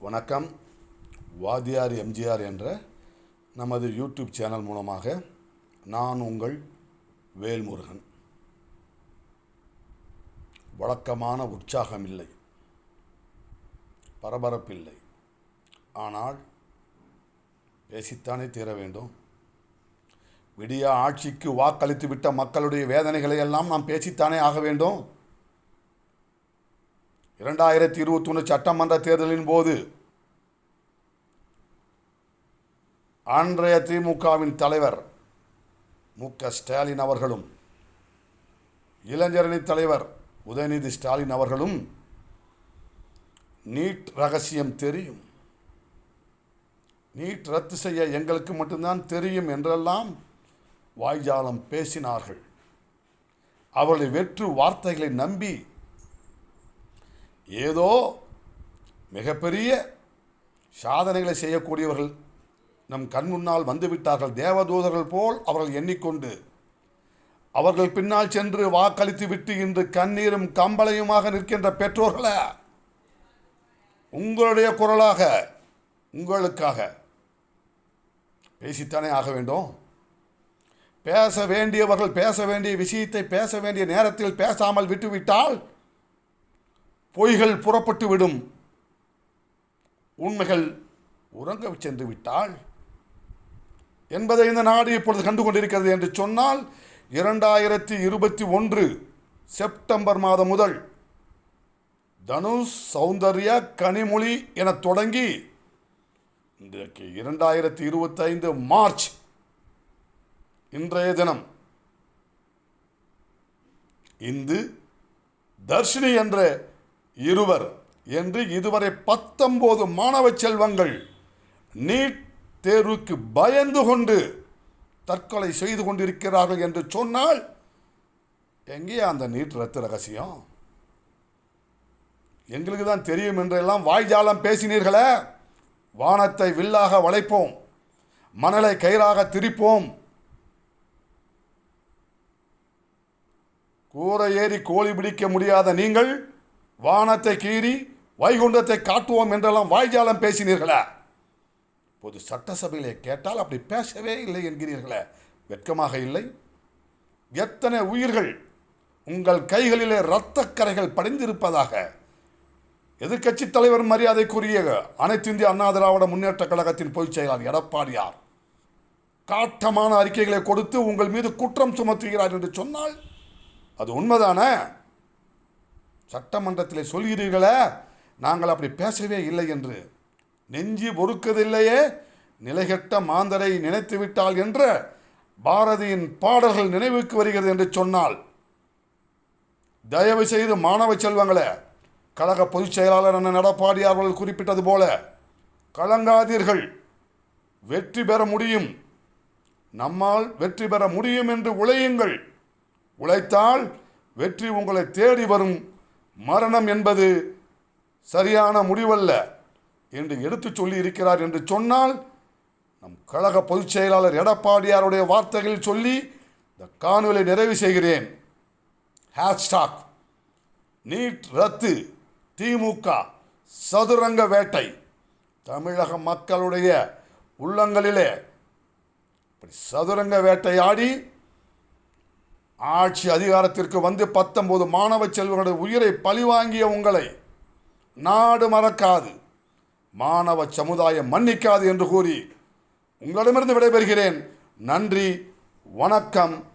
வணக்கம். வாதியார் எம்ஜிஆர் என்ற நமது யூடியூப் சேனல் மூலமாக நான் உங்கள் வேல்முருகன். வழக்கமான உற்சாகம் இல்லை பரபரப்பில்லை. ஆனால் பேசித்தானே தீர வேண்டும். விடிய ஆட்சிக்கு வாக்களித்து விட்ட மக்களுடைய வேதனைகளை எல்லாம் நாம் பேசித்தானே ஆக வேண்டும். இரண்டாயிரத்தி இருபத்தொன்று சட்டமன்ற தேர்தலின் போது அன்றைய திமுகவின் தலைவர் மு க ஸ்டாலின் அவர்களும் இளைஞரணி தலைவர் உதயநிதி ஸ்டாலின் அவர்களும் நீட் ரகசியம் தெரியும். நீட் ரத்து செய்ய எங்களுக்கு மட்டும்தான் தெரியும் என்றெல்லாம் வாய்ஜாலம் பேசினார்கள். அவர்களை வெற்று வார்த்தைகளை நம்பி ஏதோ மிகப்பெரிய சாதனைகளை செய்யக்கூடியவர்கள் நம் கண் முன்னால் வந்துவிட்டார்கள். தேவதூதர்கள் போல் அவர்கள் எண்ணிக்கொண்டு அவர்கள் பின்னால் சென்று வாக்களித்து விட்டு இன்று கண்ணீரும் கம்பளையுமாக நிற்கின்ற பெற்றோர்களே உங்களுடைய குரலாக உங்களுக்காக பேசித்தானே ஆக வேண்டும். பேச வேண்டியவர்கள் பேச வேண்டிய விஷயத்தை பேச வேண்டிய நேரத்தில் பேசாமல் விட்டுவிட்டால் பொய்கள் புறப்பட்டு விடும். உண்மைகள் உறங்க சென்று விட்டாள் என்பதை இந்த நாடு இப்பொழுது கண்டு கொண்டிருக்கிறது என்று சொன்னால் இரண்டாயிரத்தி இருபத்தி ஒன்று செப்டம்பர் மாதம் முதல் தனுஷ் சௌந்தர்யா கனிமொழி என தொடங்கி இன்றைக்கு இரண்டாயிரத்தி இருபத்தைந்து மார்ச் இன்றைய தினம் இந்து தர்ஷினி என்ற இருவர் என்று இதுவரை பத்தொம்போது மாணவ செல்வங்கள் நீட் தேர்வுக்கு பயந்து கொண்டு தற்கொலை செய்து கொண்டிருக்கிறார்கள் என்று சொன்னால் எங்கேயா அந்த நீட் ரத்து ரகசியம்? எங்களுக்கு தான் தெரியும் என்றெல்லாம் வாய்ஜாலம் பேசினீர்களே. வானத்தை வில்லாக வளைப்போம். மணலை கயிறாக திரிப்போம். கூரை ஏறி கோழி பிடிக்க முடியாத நீங்கள் வானத்தை கீறி வைகுண்டத்தை காட்டுவோம் என்றெல்லாம் வாய்ஜாலம் பேசினீர்களே. பொது சட்டசபையிலே கேட்டால் அப்படி பேசவே இல்லை என்கிறீர்களே. வெட்கமாக இல்லை. எத்தனை உயிர்கள் உங்கள் கைகளிலே இரத்தக்கரைகள் படிந்திருப்பதாக எதிர்க்கட்சி தலைவர் மரியாதைக்குரிய அனைத்து இந்திய அண்ணா திராவிட முன்னேற்ற கழகத்தின் பொதுச் செயலாளர் எடப்பாடியார் காட்டமான அறிக்கைகளை கொடுத்து உங்கள் மீது குற்றம் சுமத்துகிறார் என்று சொன்னால் அது உண்மைதானே? சட்டமன்றத்தில் சொல்கிறீர்களே நாங்கள் அப்படி பேசவே இல்லை என்று. நெஞ்சி பொறுக்கதில்லையே நிலைகெட்ட மாந்தரை நினைத்து விட்டால் என்ற பாரதியின் பாடல்கள் நினைவுக்கு வருகிறது என்று சொன்னால் தயவு செய்து மாணவ செல்வங்களே கழக பொதுச் செயலாளர் அண்ணன் எடப்பாடி அவர்கள் குறிப்பிட்டது போல கலங்காதீர்கள். வெற்றி பெற முடியும். நம்மால் வெற்றி பெற முடியும் என்று உழையுங்கள். உழைத்தால் வெற்றி உங்களை தேடி வரும். மரணம் என்பது சரியான முடிவல்ல என்று எடுத்துச் சொல்லி இருக்கிறார் என்று சொன்னால் நம் கழக பொதுச் செயலாளர் எடப்பாடியாருடைய வார்த்தைகள் சொல்லி இந்த காணொலியை நிறைவு செய்கிறேன். ஹேஷ்டாக் நீட் ரத்து திமுக சதுரங்க வேட்டை. தமிழக மக்களுடைய உள்ளங்களிலே இப்படி சதுரங்க வேட்டையாடி ஆட்சி அதிகாரத்திற்கு வந்து பத்தொம்போது மாணவ செல்வனுடைய உயிரை பழிவாங்கிய உங்களை நாடு மறக்காது மாணவ சமுதாயம் மன்னிக்காது என்று கூறி உங்களிடமிருந்து விடைபெறுகிறேன். நன்றி வணக்கம்.